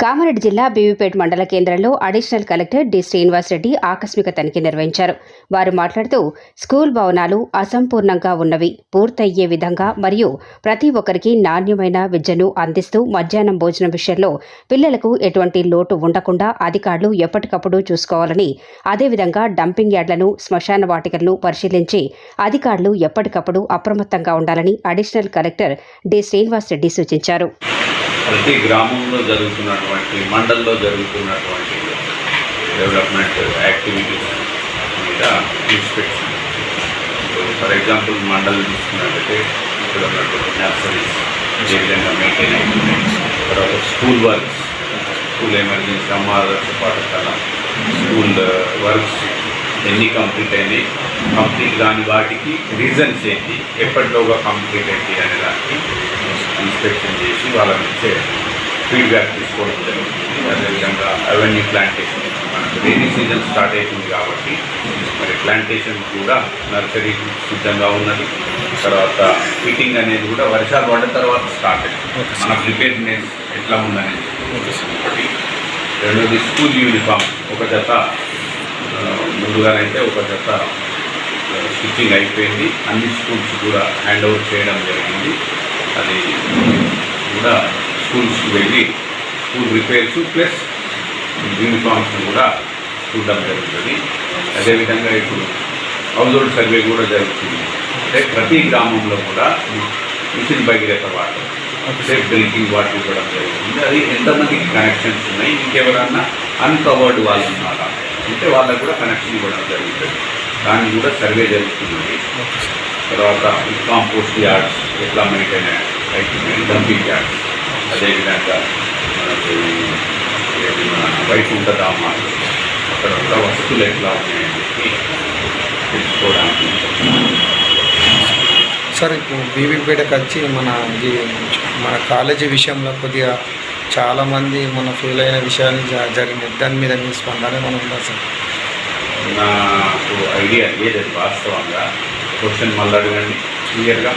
కామారెడ్డి జిల్లా బీవీపేట మండల కేంద్రంలో అడిషనల్ కలెక్టర్ డి శ్రీనివాసరెడ్డి ఆకస్మిక తనిఖీ నిర్వహించారు. వారు మాట్లాడుతూ స్కూల్ భవనాలు అసంపూర్ణంగా ఉన్నవి పూర్తయ్యే విధంగా మరియు ప్రతి ఒక్కరికి నాణ్యమైన విద్యను అందిస్తూ మధ్యాహ్నం భోజనం విషయంలో పిల్లలకు ఎటువంటి లోటు ఉండకుండా అధికారులు ఎప్పటికప్పుడు చూసుకోవాలని అదేవిధంగా డంపింగ్ యార్డులను శ్మశాన వాటికలను పరిశీలించి అధికారులు ఎప్పటికప్పుడు అప్రమత్తంగా ఉండాలని అడిషనల్ కలెక్టర్ డి శ్రీనివాసరెడ్డి సూచించారు. ప్రతి గ్రామంలో జరుగుతున్నటువంటి మండల్లో జరుగుతున్నటువంటి డెవలప్మెంట్ యాక్టివిటీస్ మీద ఇన్స్పెక్షన్ ఫర్ ఎగ్జాంపుల్ మండల్ తీసుకున్నట్లయితే ఇక్కడ ఉన్నటువంటి నర్సరీస్ ఏ విధంగా మెయింటైన్ అవుతున్నాయి. తర్వాత స్కూల్ వర్క్స్ స్కూల్ ఎమర్జెన్సీ అమ్మాదర్శ పాఠశాల స్కూల్ వర్క్స్ uh, ఎన్ని కంప్లీట్ అయినాయి. కంప్లీట్ కాని వాటికి రీజన్స్ ఏంటి? ఎప్పటిలోగా కంప్లీట్ అయింది అనే దానికి ఇన్స్పెక్షన్ చేసి వాళ్ళ నుంచే ఫీడ్బ్యాక్ తీసుకోవడం జరుగుతుంది అదేవిధంగా అవెన్యూ ప్లాంటేషన్ మనకు రైనీ సీజన్ స్టార్ట్ అవుతుంది కాబట్టి మరి ప్లాంటేషన్ కూడా నర్సరీ సిద్ధంగా ఉన్నది. తర్వాత ఫిట్టింగ్ అనేది కూడా వర్షాలు పడిన తర్వాత స్టార్ట్ అయింది. మన ప్రిపేర్నెస్ ఎట్లా ఉందనేది. ఒకటి. రెండోది స్కూల్ యూనిఫామ్ ఒక జత ముందుగానైతే ఒక జత స్టిచ్చింగ్ అయిపోయింది. అన్ని స్కూల్స్ కూడా హ్యాండ్ ఓవర్ చేయడం జరిగింది. అది స్కూల్స్కి వెళ్ళి స్కూల్ రిపేర్స్ ప్లస్ యూనిఫామ్స్ కూడా చూడడం జరుగుతుంది అదేవిధంగా ఇప్పుడు హౌస్ హోల్డ్ సర్వే కూడా జరుగుతుంది. అంటే ప్రతి గ్రామంలో కూడా mission Bhagiratha water safe drinking water ఇవ్వడం జరుగుతుంది. అది ఎంతమందికి కనెక్షన్స్ ఉన్నాయి? ఇంకెవరన్నా అన్కవర్డ్ వాళ్ళు ఉన్నారా? అంటే వాళ్ళకు కూడా కనెక్షన్ ఇవ్వడం జరుగుతుంది. దాన్ని కూడా సర్వే జరుగుతున్నది తర్వాత కాంపోస్ట్ యార్డ్స్ ఎట్లా మెయింటైన్ అవుతున్నాయి డంపింగ్ యార్డ్స్ అదేవిధంగా మనకు మన వైకుంఠ ధామాలు అక్కడ కూడా వసతులు ఎట్లా ఉన్నాయని చెప్పి తెలుసుకోవడానికి. సార్ ఇప్పుడు బీబీపేటకి వచ్చి మన ఇది మన కాలేజీ విషయంలో కొద్దిగా చాలామంది మన ఫెయిల్ అయిన విషయాలు జ- జరిగినాయి దాని మీద మీ స్పందన ఏమైనా ఉందా సార్? నాకు ఐడియా లేదండి వాస్తవంగా. క్వశ్చన్ మళ్ళీ అడగండి. క్లియర్గా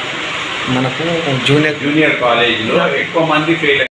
మనకు జూనియర్ జూనియర్ కాలేజీలో ఎక్కువ మంది ఫెయిల్